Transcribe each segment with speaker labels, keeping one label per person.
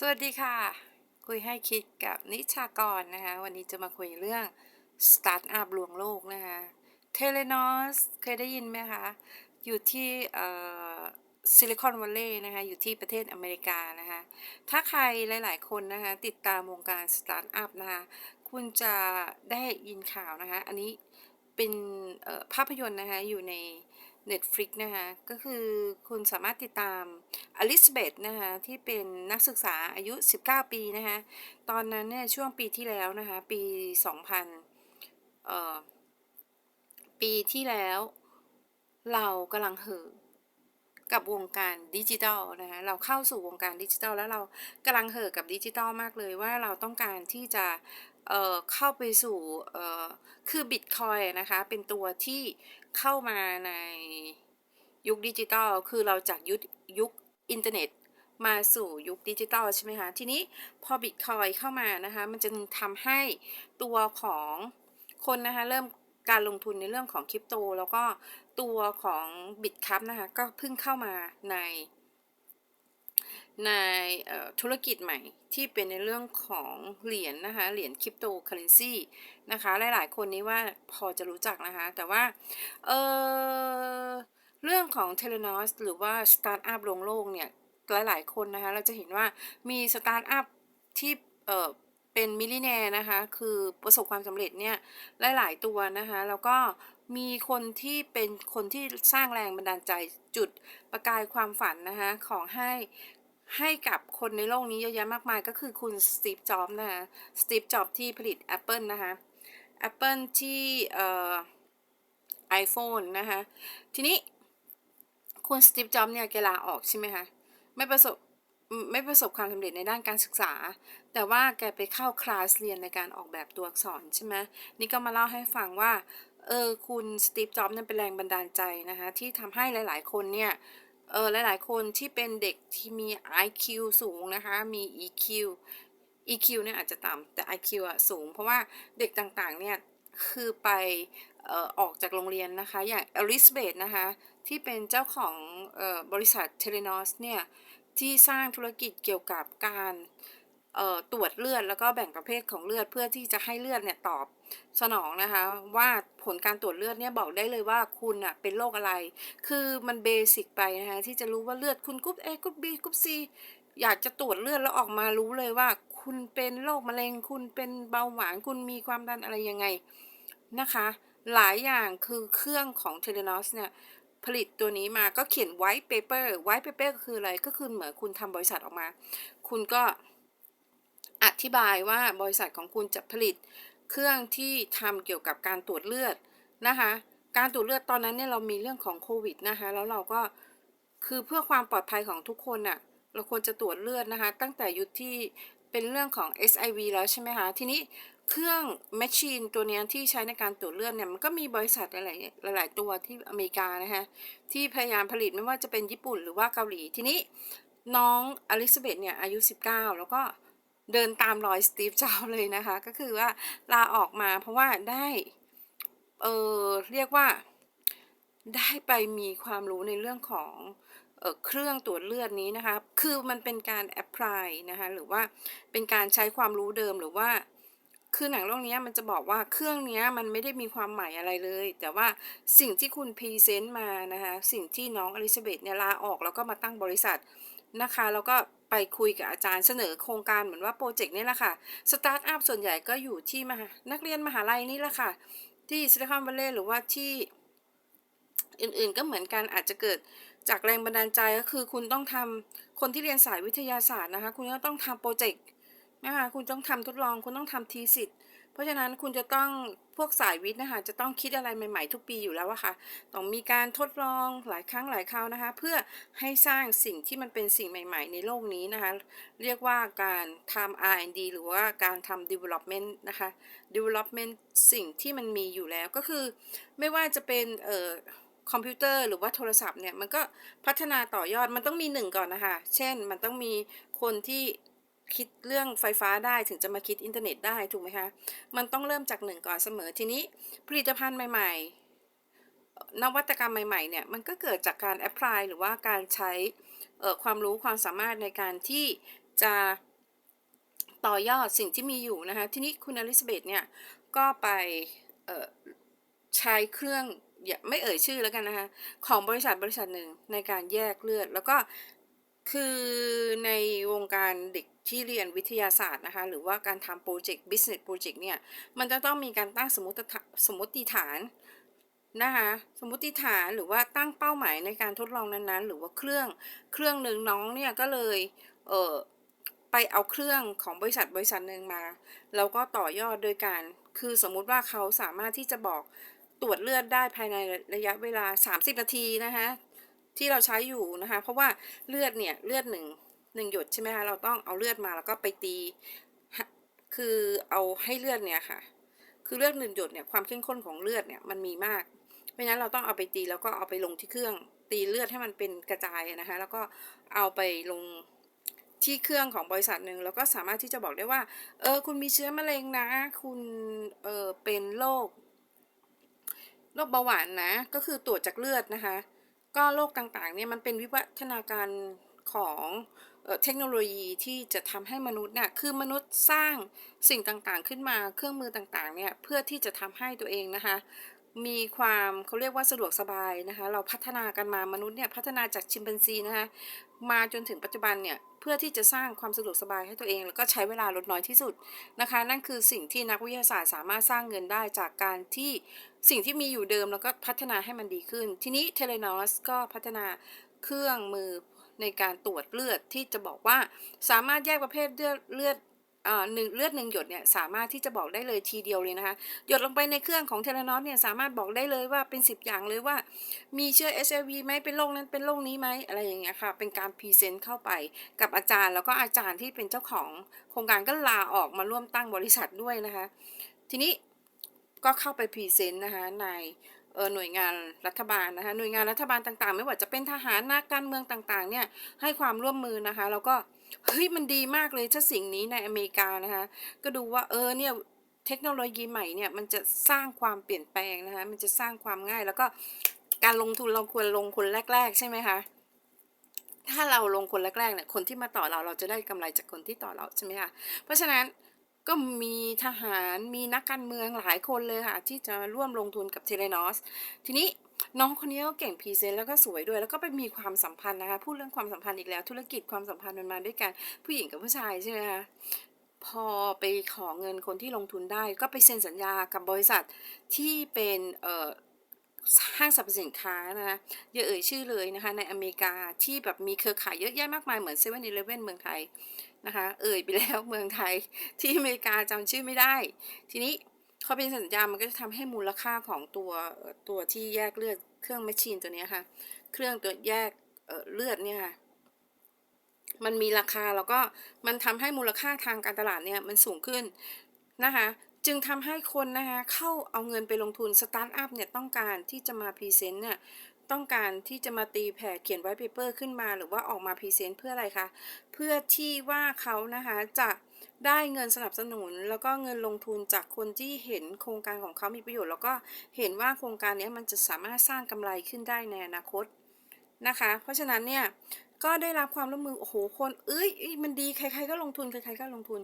Speaker 1: สวัสดีค่ะ คุยให้คิดกับนิชากรนะคะ วันนี้จะมาคุยเรื่องสตาร์ทอัพลวงโลกนะคะเทเลนอสเคยได้ยินไหมคะ อยู่ที่ซิลิคอนวัลเลย์นะคะ อยู่ที่ประเทศอเมริกานะคะ ถ้าใครหลาย ๆ คนนะคะ ติดตามวงการสตาร์ทอัพนะคะคุณจะได้ยินข่าวนะคะ อันนี้เป็นภาพยนตร์นะคะ อยู่ใน Netflix นะคะก็คือคุณสามารถติดตามอลิซาเบธนะคะที่เป็นนักศึกษาอายุ 19 ปีนะคะตอนนั้นเนี่ยช่วงปีที่แล้วนะคะ ปี 2000เอ่อปีที่แล้ว เรากำลังเห่อกับวงการดิจิทัลนะคะเราเข้าสู่วงการดิจิทัลแล้วเรากำลังเห่อกับดิจิทัลมากเลยว่าเราต้องการที่จะ เอ่อเข้าไปสู่เอ่อคือบิตคอยนะคะเป็นตัวที่เข้ามาในยุคดิจิทัลคือเราจากยุคยุคอินเทอร์เน็ตมาสู่ยุคดิจิตอลใช่ไหมคะ ทีนี้พอบิตคอยเข้ามานะคะ มันจะทำให้ตัวของคนนะคะ เริ่มการลงทุนในเรื่องของคริปโต แล้วก็ตัวของบิตคัพนะคะ ก็เพิ่งเข้ามาใน ในธุรกิจใหม่ที่เป็นในเรื่องของเหรียญนะคะ เหรียญคริปโตเคอเรนซีนะคะ หลายๆ คนนี้ว่าพอจะรู้จักนะคะ แต่ว่า เออเรื่องของเทเลนอสหรือว่าสตาร์ทอัพลงโลกเนี่ย หลายๆ คนนะคะ เราจะเห็นว่ามีสตาร์ทอัพที่ เออเป็นมิลลิเนร์นะคะ คือประสบความสำเร็จเนี่ย หลาย ๆ ตัวนะคะ แล้วก็มีคนที่เป็นคนที่สร้างแรงบันดาลใจจุดประกายความฝันนะคะ ของให้ ให้กับคนในโลกนี้เยอะแยะมากมายก็คือคุณสตีฟจ็อบนะคะสตีฟจ็อบที่ผลิต Apple นะคะ Apple ที่เอ่อ iPhone นะคะทีนี้คุณสตีฟจ็อบเนี่ยแกลาออกใช่ไหมคะไม่ประสบไม่ประสบความสำเร็จในด้านการศึกษา แต่ว่าแกไปเข้าคลาสเรียนในการออกแบบตัวอักษรใช่ไหมนี่ก็มาเล่าให้ฟังว่าเออคุณสตีฟจ็อบเนี่ยเป็นแรงบันดาลใจนะคะที่ทำให้หลาย ๆ คนเนี่ย เออหลายๆ คนที่เป็นเด็กที่มี IQ สูงนะคะ มี EQ EQ เนี่ยอาจจะต่ำแต่ IQ อะสูง เพราะว่าเด็กต่างๆ เนี่ยคือไปเอ่อออกจากโรงเรียนนะคะ อย่างอลิสเบธนะคะ ที่เป็นเจ้าของเอ่อบริษัทเทเลนอสเนี่ย ที่สร้างธุรกิจเกี่ยวกับการ ตรวจเลือดแล้วก็แบ่งประเภทของเลือดเพื่อที่จะให้เลือดเนี่ยตอบสนองนะคะ ว่าผลการตรวจเลือดเนี่ยบอกได้เลยว่าคุณอะเป็นโรคอะไร คือมันเบสิกไปนะคะที่จะรู้ว่าเลือดคุณกรุ๊ป A กรุ๊ป B กรุ๊ป C อยากจะตรวจเลือดแล้วออกมารู้เลยว่า คุณเป็นโรคมะเร็ง คุณเป็นเบาหวานคุณมีความดันอะไรยังไงนะคะ หลายอย่างคือเครื่องของเทเลนอสเนี่ยผลิตตัวนี้มาก็เขียน white paper white paper ก็คืออะไรก็คือเหมือนคุณทำบริษัทออกมา คุณก็ อธิบายว่าบริษัทของคุณจะผลิต เครื่องที่ทำเกี่ยวกับการตรวจเลือดนะคะ การตรวจเลือดตอนนั้นเนี่ยเรามีเรื่องของโควิดนะคะ แล้วเราก็คือเพื่อความปลอดภัยของทุกคนน่ะเราควรจะตรวจเลือดนะคะ ตั้งแต่ยุคที่เป็นเรื่องของ SIV แล้วใช่ไหมคะ ทีนี้เครื่องแมชชีนตัวนี้ที่ใช้ในการตรวจเลือดเนี่ยมันก็มีบริษัทหลายๆหลายตัวที่อเมริกานะคะที่พยายามผลิตไม่ว่าจะเป็นญี่ปุ่นหรือว่าเกาหลีทีนี้น้องอลิซาเบธเนี่ยอายุ 19 แล้วก็ เดินตามรอยสตีฟจ็อบเลยนะคะ ก็คือว่าลาออกมาเพราะว่าได้ เออเรียกว่าได้ไปมีความรู้ในเรื่องของเออเครื่องตรวจเลือดนี้นะคะ คือมันเป็นการแอพพลายนะคะ หรือว่าเป็นการใช้ความรู้เดิมหรือว่า คือหนังเรื่องนี้มันจะบอกว่าเครื่องนี้มันไม่ได้มีความหมายอะไรเลย แต่ว่าสิ่งที่คุณพรีเซนต์มานะคะ สิ่งที่น้องอลิซาเบธเนี่ยลาออกแล้วก็มาตั้งบริษัทนะคะ แล้วก็ ไปคุยกับอาจารย์เสนอโครงการเหมือนว่าโปรเจกต์นี่แหละค่ะ สตาร์ทอัพส่วนใหญ่ก็อยู่ที่มหานักเรียนมหาลัยนี่แหละค่ะ ที่ซิลิคอนวัลเลย์หรือว่าที่อื่นๆก็เหมือนกันอาจจะเกิดจากแรงบันดาลใจก็คือคุณต้องทำคนที่เรียนสายวิทยาศาสตร์นะคะ คุณก็ต้องทำโปรเจกต์นะคะคุณต้องทำทดลอง คุณต้องทำทีสิทธ์ ราะฉะนั้นคุณจะต้องพวกสายวิทย์นะคะจะต้องคิดอะไรใหม่ ๆ ทุกปีอยู่แล้วอะค่ะต้องมีการทดลองหลายครั้งหลายคราวนะคะ เพื่อให้สร้างสิ่งที่มันเป็นสิ่งใหม่ ๆ ในโลกนี้นะคะ เรียกว่าการทำ R&D หรือว่าการทำ development นะคะ development สิ่งที่มันมีอยู่แล้วก็คือ ไม่ว่าจะเป็นเอ่อคอมพิวเตอร์หรือว่าโทรศัพท์เนี่ยมันก็พัฒนาต่อยอดมันต้องมีหนึ่งก่อนนะคะ เช่นมันต้องมีคนที่ คิดเรื่องไฟฟ้าได้ถึงจะมาคิดอินเทอร์เน็ตได้ถูกไหมคะ มันต้องเริ่มจากหนึ่งก่อนเสมอทีนี้ผลิตภัณฑ์ใหม่ ๆ นวัตกรรมใหม่ๆเนี่ยมันก็เกิดจากการแอพพลายหรือว่าการใช้ความรู้ความสามารถในการที่จะต่อยอดสิ่งที่มีอยู่นะคะ ทีนี้คุณอลิซาเบธเนี่ยก็ไปใช้เครื่องอย่าไม่เอ่ยชื่อแล้วกันนะคะ ของบริษัทบริษัทหนึ่งในการแยกเลือด แล้วก็ คือในวงการเด็กที่เรียนวิทยาศาสตร์นะคะ หรือว่าการทำโปรเจกต์ business project เนี่ย มันจะต้องมีการตั้งสมมติฐานสมมติฐานนะคะสมมติฐานหรือว่าตั้งเป้าหมายในการทดลองนั้นๆ หรือว่าเครื่องเครื่องหนึ่งน้องเนี่ยก็เลยเออไปเอาเครื่องของบริษัทบริษัทหนึ่งมาแล้วก็ต่อยอดโดยการคือสมมุติว่าเขาสามารถที่จะบอกตรวจเลือดได้ภายในระยะเวลา 30 นาทีนะคะ ที่เราใช้อยู่นะคะ เพราะว่าเลือดเนี่ยเลือดหนึ่งหนึ่งหยดใช่ไหมคะเราต้องเอาเลือดมาแล้วก็ไปตี คือเอาให้เลือดเนี่ยค่ะ คือเลือดหนึ่งหยดเนี่ยความเข้มข้นของเลือดเนี่ยมันมีมากเพราะฉะนั้นเราต้องเอาไปตีแล้วก็เอาไปลงที่เครื่องตีเลือดให้มันเป็นกระจายนะคะ แล้วก็เอาไปลงที่เครื่องของบริษัทหนึ่งแล้วก็สามารถที่จะบอกได้ว่า เออ คุณมีเชื้อมะเร็งนะ คุณเออเป็นโรคโรคเบาหวานนะ ก็คือตรวจจากเลือดนะคะ ก็โลกต่างๆเนี่ยมันเป็นวิวัฒนาการของเทคโนโลยีที่จะทำให้มนุษย์เนี่ยคือมนุษย์สร้างสิ่งต่างๆขึ้นมาเครื่องมือต่างๆเนี่ยเพื่อที่จะทำให้ตัวเองนะคะ มีความเขาเรียกว่าสะดวกสบายนะคะ เราพัฒนากันมามนุษย์เนี่ยพัฒนาจากชิมเปนซีนะคะ มาจนถึงปัจจุบันเนี่ยเพื่อที่จะสร้างความสะดวกสบายให้ตัวเอง แล้วก็ใช้เวลาลดน้อยที่สุดนะคะ นั่นคือสิ่งที่นักวิทยาศาสตร์สามารถสร้างเงินได้จากการที่สิ่งที่มีอยู่เดิมแล้วก็พัฒนาให้มันดีขึ้น ทีนี้เทเลนอสก็พัฒนาเครื่องมือในการตรวจเลือดที่จะบอกว่าสามารถแยกประเภทเลือดเลือด หนึ่งเลือดหนึ่งหยดเนี่ยสามารถที่จะบอกได้เลยทีเดียวเลยนะคะ หยดลงไปในเครื่องของเทเลนอสเนี่ยสามารถบอกได้เลยว่าเป็น 10 อย่างเลยว่า มีเชื้อ HIV ไหมเป็นโรคนั้นเป็นโรคนี้ไหมอะไรอย่างเงี้ยค่ะ เป็นการพรีเซนต์เข้าไปกับอาจารย์ แล้วก็อาจารย์ที่เป็นเจ้าของโครงการก็ลาออกมาร่วมตั้งบริษัทด้วยนะคะ ทีนี้ก็เข้าไปพรีเซนต์นะคะใน หน่วยงานรัฐบาลนะคะหน่วยงานรัฐบาลต่างๆ ไม่ว่าจะเป็นทหารนักการเมืองต่างๆเนี่ยให้ความร่วมมือนะคะ แล้วก็เฮ้ยมันดีมากเลยถ้าสิ่งนี้ในอเมริกานะคะก็ดูว่าเออเนี่ยเทคโนโลยีใหม่เนี่ยมันจะสร้างความเปลี่ยนแปลงนะคะมันจะสร้างความง่ายแล้วก็การลงทุนเราควรลงคนแรก ๆ ใช่ไหมคะถ้าเราลงคนแรกๆเนี่ยคนที่มาต่อเราเราจะได้กำไรจากคนที่ต่อเราใช่ไหมคะเพราะฉะนั้น ก็มีทหารมีนักการเมืองหลายคนเลยค่ะ ที่จะร่วมลงทุนกับเทเลนอสทีนี้น้องคนนี้ก็เก่งพรีเซนต์แล้วก็สวยด้วย แล้วก็ไปมีความสัมพันธ์นะคะพูดเรื่องความสัมพันธ์อีกแล้ว ธุรกิจความสัมพันธ์มันมาด้วยกันผู้หญิงกับผู้ชายใช่ไหมคะพอไปขอเงินคนที่ลงทุนได้ ก็ไปเซ็นสัญญากับบริษัทที่เป็นเอ่อห้างสรรพสินค้านะคะอย่าเอ่ยชื่อเลยนะคะในอเมริกาที่แบบมีเครือข่ายเยอะแยะมากมายเหมือนเซเว่นอีเลฟเว่นเมืองไทย นะคะ เอ่ยไปแล้วเมืองไทยที่อเมริกาจำชื่อไม่ได้ ทีนี้เขาเป็นสัญญา มันก็จะทำให้มูลค่าของตัวตัวที่แยกเลือดเครื่องแมชชีนตัวนี้ค่ะ เครื่องตัวแยกเเลือดเนี่ยค่ะมันมีราคาแล้วก็มันทำให้มูลค่าทางการตลาดเนี่ยมันสูงขึ้นนะคะจึงทำให้คนนะคะเข้าเอาเงินไปลงทุนสตาร์ทอัพเนี่ยต้องการที่จะมาพรีเซนต์เนี่ย ต้องการที่จะมาตีแผ่เขียนไว้เปเปอร์ขึ้นมาหรือว่าออกมาพรีเซนต์เพื่ออะไรคะ เพื่อที่ว่าเขานะคะจะได้เงินสนับสนุน แล้วก็เงินลงทุนจากคนที่เห็นโครงการของเขามีประโยชน์ แล้วก็เห็นว่าโครงการนี้มันจะสามารถสร้างกำไรขึ้นได้ในอนาคตนะคะ เพราะฉะนั้นเนี่ยก็ได้รับความร่วมมือโอ้โหคนเอ้ยเอ้ยมันดีใคร ๆ ก็ลงทุนใครๆก็ลงทุน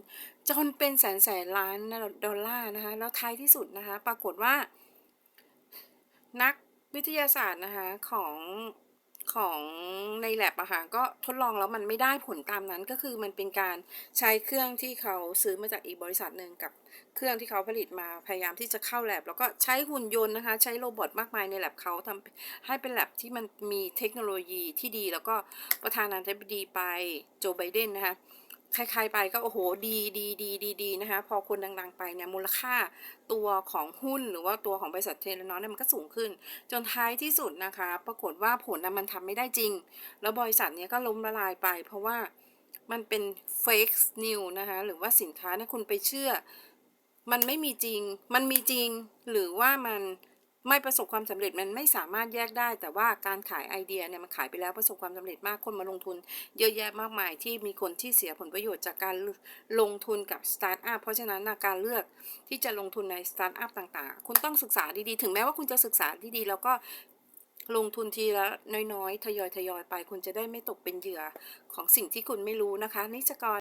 Speaker 1: จนเป็นแสนแสนล้านดอลลาร์นะคะแล้วท้ายที่สุดนะคะ ปรากฏว่า นัก วิทยาศาสตร์นะคะของของในแลบอะค่ะก็ทดลองแล้วมันไม่ได้ผลตามนั้นก็คือมันเป็นการใช้เครื่องที่เขาซื้อมาจากอีกบริษัทหนึ่งกับเครื่องที่เขาผลิตมาพยายามที่จะเข้าแลบแล้วก็ใช้หุ่นยนต์นะคะ ใช้โรบอทมากมายในแลบเขาทำให้เป็นแลบที่มันมีเทคโนโลยีที่ดี แล้วก็ประธานาธิบดีไปโจไบเดนนะคะ ใครๆไปก็โอ้โหดีดีดีดีดีนะคะพอคนดังๆไปเนี่ยมูลค่าตัวของหุ้นหรือว่าตัวของบริษัทเทเลนอสเนี่ยมันก็สูงขึ้น จนท้ายที่สุดนะคะ ปรากฏว่าผลนะมันทำไม่ได้จริง แล้วบริษัทเนี้ยก็ล้มละลายไป เพราะว่ามันเป็น fake news นะคะหรือว่าสินค้าเนี่ยคุณไปเชื่อ มันไม่มีจริง มันมีจริงหรือว่ามัน ไม่ประสบความสำเร็จมันไม่สามารถแยกได้ แต่ว่าการขายไอเดียเนี่ยมันขายไปแล้วประสบความสำเร็จมากคนมาลงทุน เยอะแยะมากมายที่มีคนที่เสียผลประโยชน์จากการลงทุนกับสตาร์ทอัพเพราะฉะนั้นการเลือกที่จะลงทุนในสตาร์ทอัพต่างๆ คุณต้องศึกษาดีๆ ถึงแม้ว่าคุณจะศึกษาที่ดีแล้วก็ลงทุนทีละน้อยๆ ทยอยๆไป คุณจะได้ไม่ตกเป็นเหยื่อของสิ่งที่คุณไม่รู้นะคะนิจกร